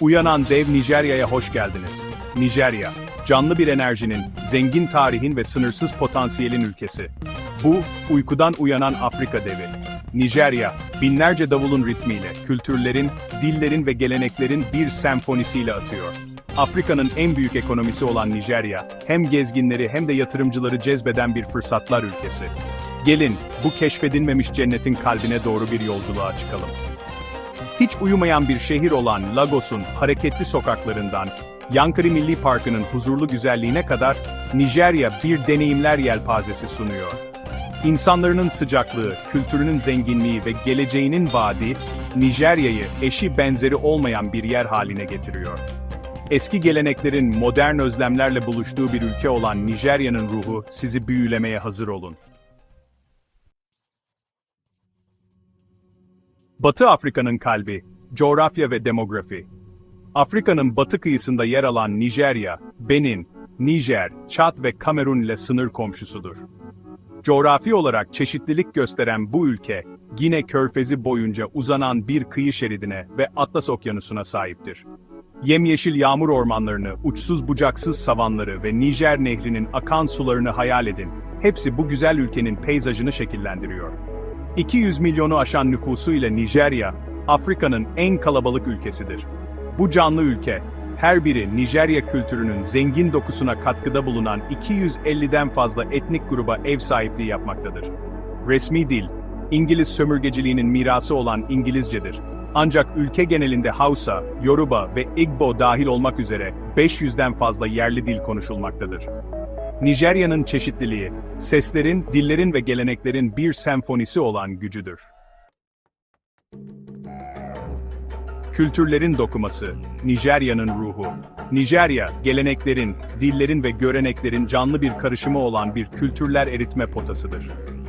Uyanan dev Nijerya'ya hoş geldiniz. Nijerya, canlı bir enerjinin, zengin tarihin ve sınırsız potansiyelin ülkesi. Bu, uykudan uyanan Afrika devi. Nijerya, binlerce davulun ritmiyle, kültürlerin, dillerin ve geleneklerin bir senfonisiyle atıyor. Afrika'nın en büyük ekonomisi olan Nijerya, hem gezginleri hem de yatırımcıları cezbeden bir fırsatlar ülkesi. Gelin, bu keşfedilmemiş cennetin kalbine doğru bir yolculuğa çıkalım. Hiç uyumayan bir şehir olan Lagos'un hareketli sokaklarından, Yankari Milli Parkı'nın huzurlu güzelliğine kadar Nijerya bir deneyimler yelpazesi sunuyor. İnsanlarının sıcaklığı, kültürünün zenginliği ve geleceğinin vaadi, Nijerya'yı eşi benzeri olmayan bir yer haline getiriyor. Eski geleneklerin modern özlemlerle buluştuğu bir ülke olan Nijerya'nın ruhu sizi büyülemeye hazır olun. Batı Afrika'nın kalbi, coğrafya ve demografi. Afrika'nın batı kıyısında yer alan Nijerya, Benin, Nijer, Çad ve Kamerun ile sınır komşusudur. Coğrafi olarak çeşitlilik gösteren bu ülke, Gine Körfezi boyunca uzanan bir kıyı şeridine ve Atlas Okyanusu'na sahiptir. Yemyeşil yağmur ormanlarını, uçsuz bucaksız savanları ve Nijer Nehri'nin akan sularını hayal edin. Hepsi bu güzel ülkenin peyzajını şekillendiriyor. 200 milyonu aşan nüfusuyla Nijerya, Afrika'nın en kalabalık ülkesidir. Bu canlı ülke, her biri Nijerya kültürünün zengin dokusuna katkıda bulunan 250'den fazla etnik gruba ev sahipliği yapmaktadır. Resmi dil, İngiliz sömürgeciliğinin mirası olan İngilizcedir. Ancak ülke genelinde Hausa, Yoruba ve Igbo dahil olmak üzere 500'den fazla yerli dil konuşulmaktadır. Nijerya'nın çeşitliliği, seslerin, dillerin ve geleneklerin bir senfonisi olan gücüdür. Kültürlerin dokuması, Nijerya'nın ruhu. Nijerya, geleneklerin, dillerin ve göreneklerin canlı bir karışımı olan bir kültürler eritme potasıdır.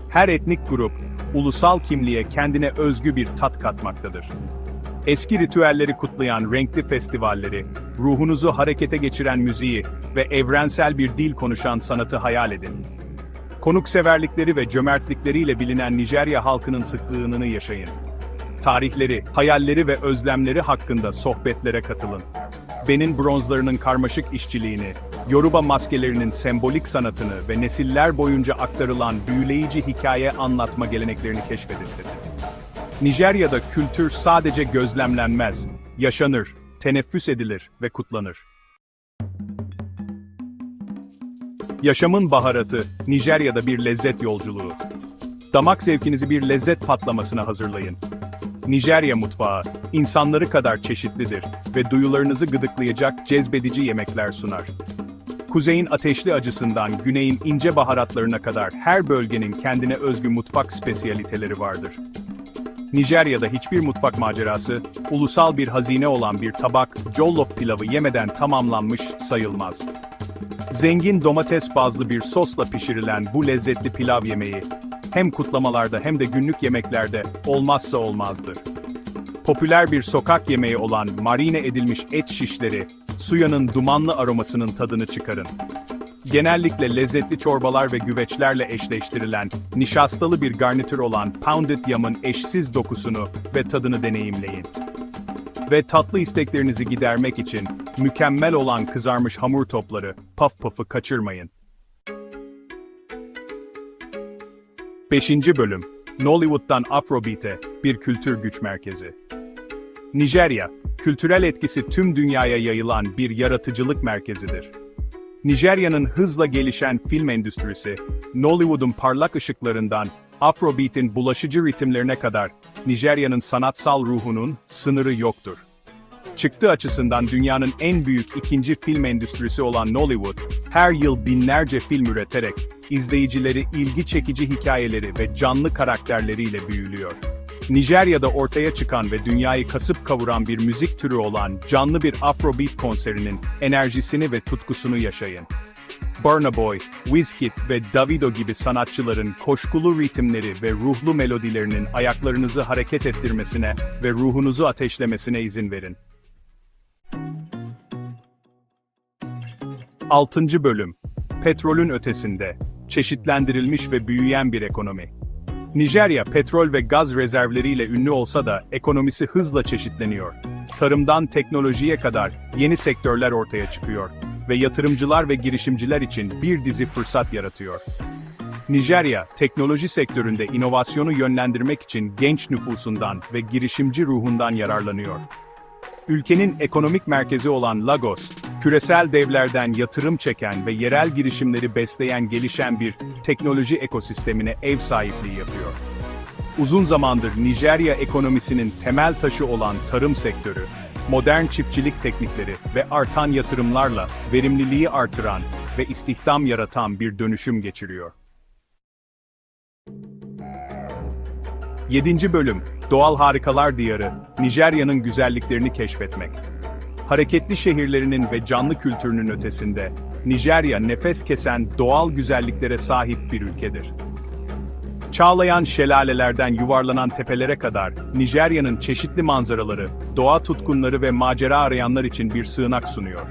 Her etnik grup, ulusal kimliğe kendine özgü bir tat katmaktadır. Eski ritüelleri kutlayan renkli festivalleri, ruhunuzu harekete geçiren müziği ve evrensel bir dil konuşan sanatı hayal edin. Konukseverlikleri ve cömertlikleriyle bilinen Nijerya halkının sıklığını yaşayın. Tarihleri, hayalleri ve özlemleri hakkında sohbetlere katılın. Benin bronzlarının karmaşık işçiliğini, Yoruba maskelerinin sembolik sanatını ve nesiller boyunca aktarılan büyüleyici hikaye anlatma geleneklerini keşfedin. Nijerya'da kültür sadece gözlemlenmez, yaşanır, teneffüs edilir ve kutlanır. Yaşamın baharatı, Nijerya'da bir lezzet yolculuğu. Damak zevkinizi bir lezzet patlamasına hazırlayın. Nijerya mutfağı, insanları kadar çeşitlidir ve duyularınızı gıdıklayacak cezbedici yemekler sunar. Kuzeyin ateşli acısından güneyin ince baharatlarına kadar her bölgenin kendine özgü mutfak spesiyaliteleri vardır. Nijerya'da hiçbir mutfak macerası, ulusal bir hazine olan bir tabak jollof pilavı yemeden tamamlanmış sayılmaz. Zengin domates bazlı bir sosla pişirilen bu lezzetli pilav yemeği, hem kutlamalarda hem de günlük yemeklerde olmazsa olmazdır. Popüler bir sokak yemeği olan marine edilmiş et şişleri, suyanın dumanlı aromasının tadını çıkarın. Genellikle lezzetli çorbalar ve güveçlerle eşleştirilen, nişastalı bir garnitür olan pounded yamın eşsiz dokusunu ve tadını deneyimleyin. Ve tatlı isteklerinizi gidermek için mükemmel olan kızarmış hamur topları, puff puff'ı kaçırmayın. 5. Bölüm Nollywood'dan Afrobeat'e bir kültür güç merkezi. Nijerya, kültürel etkisi tüm dünyaya yayılan bir yaratıcılık merkezidir. Nijerya'nın hızla gelişen film endüstrisi, Nollywood'un parlak ışıklarından Afrobeat'in bulaşıcı ritimlerine kadar Nijerya'nın sanatsal ruhunun sınırı yoktur. Çıktı açısından dünyanın en büyük ikinci film endüstrisi olan Nollywood, her yıl binlerce film üreterek izleyicileri ilgi çekici hikayeleri ve canlı karakterleriyle büyülüyor. Nijerya'da ortaya çıkan ve dünyayı kasıp kavuran bir müzik türü olan canlı bir Afrobeat konserinin enerjisini ve tutkusunu yaşayın. Burna Boy, Wizkid ve Davido gibi sanatçıların koşkulu ritimleri ve ruhlu melodilerinin ayaklarınızı hareket ettirmesine ve ruhunuzu ateşlemesine izin verin. 6. Bölüm Petrolün ötesinde, çeşitlendirilmiş ve büyüyen bir ekonomi. Nijerya petrol ve gaz rezervleriyle ünlü olsa da ekonomisi hızla çeşitleniyor. tarımdan teknolojiye kadar yeni sektörler ortaya çıkıyor ve yatırımcılar ve girişimciler için bir dizi fırsat yaratıyor. Nijerya, teknoloji sektöründe inovasyonu yönlendirmek için genç nüfusundan ve girişimci ruhundan yararlanıyor. Ülkenin ekonomik merkezi olan Lagos, küresel devlerden yatırım çeken ve yerel girişimleri besleyen gelişen bir teknoloji ekosistemine ev sahipliği yapıyor. Uzun zamandır Nijerya ekonomisinin temel taşı olan tarım sektörü, modern çiftçilik teknikleri ve artan yatırımlarla verimliliği artıran ve istihdam yaratan bir dönüşüm geçiriyor. 7. Bölüm Doğal Harikalar Diyarı, Nijerya'nın güzelliklerini keşfetmek. Hareketli şehirlerinin ve canlı kültürünün ötesinde, Nijerya nefes kesen doğal güzelliklere sahip bir ülkedir. Çağlayan şelalelerden yuvarlanan tepelere kadar, Nijerya'nın çeşitli manzaraları, doğa tutkunları ve macera arayanlar için bir sığınak sunuyor.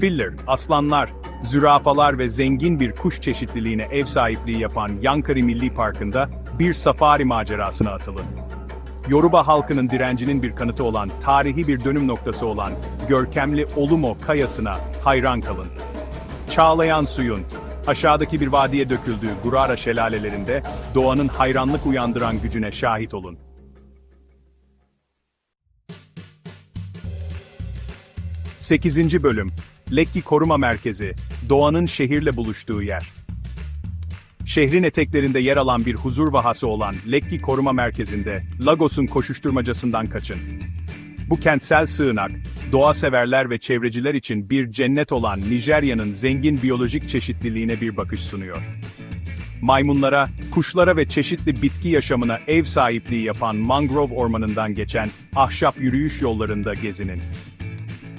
Filler, aslanlar, zürafalar ve zengin bir kuş çeşitliliğine ev sahipliği yapan Yankari Milli Parkı'nda bir safari macerasına atılın. Yoruba halkının direncinin bir kanıtı olan, tarihi bir dönüm noktası olan görkemli Olumo kayasına hayran kalın. Çağlayan suyun, aşağıdaki bir vadiye döküldüğü Gurara şelalelerinde doğanın hayranlık uyandıran gücüne şahit olun. Sekizinci Bölüm Lekki Koruma Merkezi, doğanın şehirle buluştuğu yer. Şehrin eteklerinde yer alan bir huzur vahası olan Lekki Koruma Merkezi'nde Lagos'un koşuşturmacasından kaçın. Bu kentsel sığınak, doğa severler ve çevreciler için bir cennet olan Nijerya'nın zengin biyolojik çeşitliliğine bir bakış sunuyor. Maymunlara, kuşlara ve çeşitli bitki yaşamına ev sahipliği yapan mangrove ormanından geçen ahşap yürüyüş yollarında gezinin.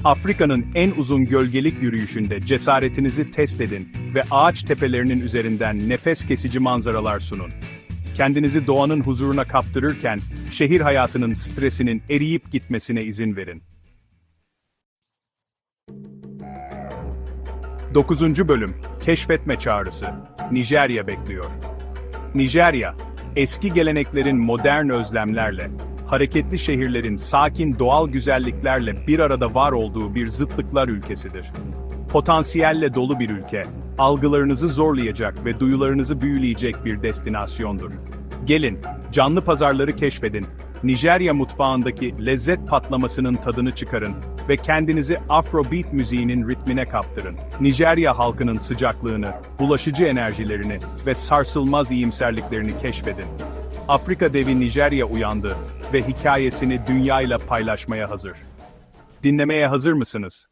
Afrika'nın en uzun gölgelik yürüyüşünde cesaretinizi test edin ve ağaç tepelerinin üzerinden nefes kesici manzaralar sunun. Kendinizi doğanın huzuruna kaptırırken, şehir hayatının stresinin eriyip gitmesine izin verin. 9. Bölüm Keşfetme Çağrısı Nijerya bekliyor. Nijerya, eski geleneklerin modern özlemlerle, hareketli şehirlerin sakin doğal güzelliklerle bir arada var olduğu bir zıtlıklar ülkesidir. Potansiyelle dolu bir ülke, algılarınızı zorlayacak ve duyularınızı büyüleyecek bir destinasyondur. Gelin, canlı pazarları keşfedin, Nijerya mutfağındaki lezzet patlamasının tadını çıkarın ve kendinizi Afrobeat müziğinin ritmine kaptırın. Nijerya halkının sıcaklığını, bulaşıcı enerjilerini ve sarsılmaz iyimserliklerini keşfedin. Afrika devi Nijerya uyandı ve hikayesini dünyayla paylaşmaya hazır. Dinlemeye hazır mısınız?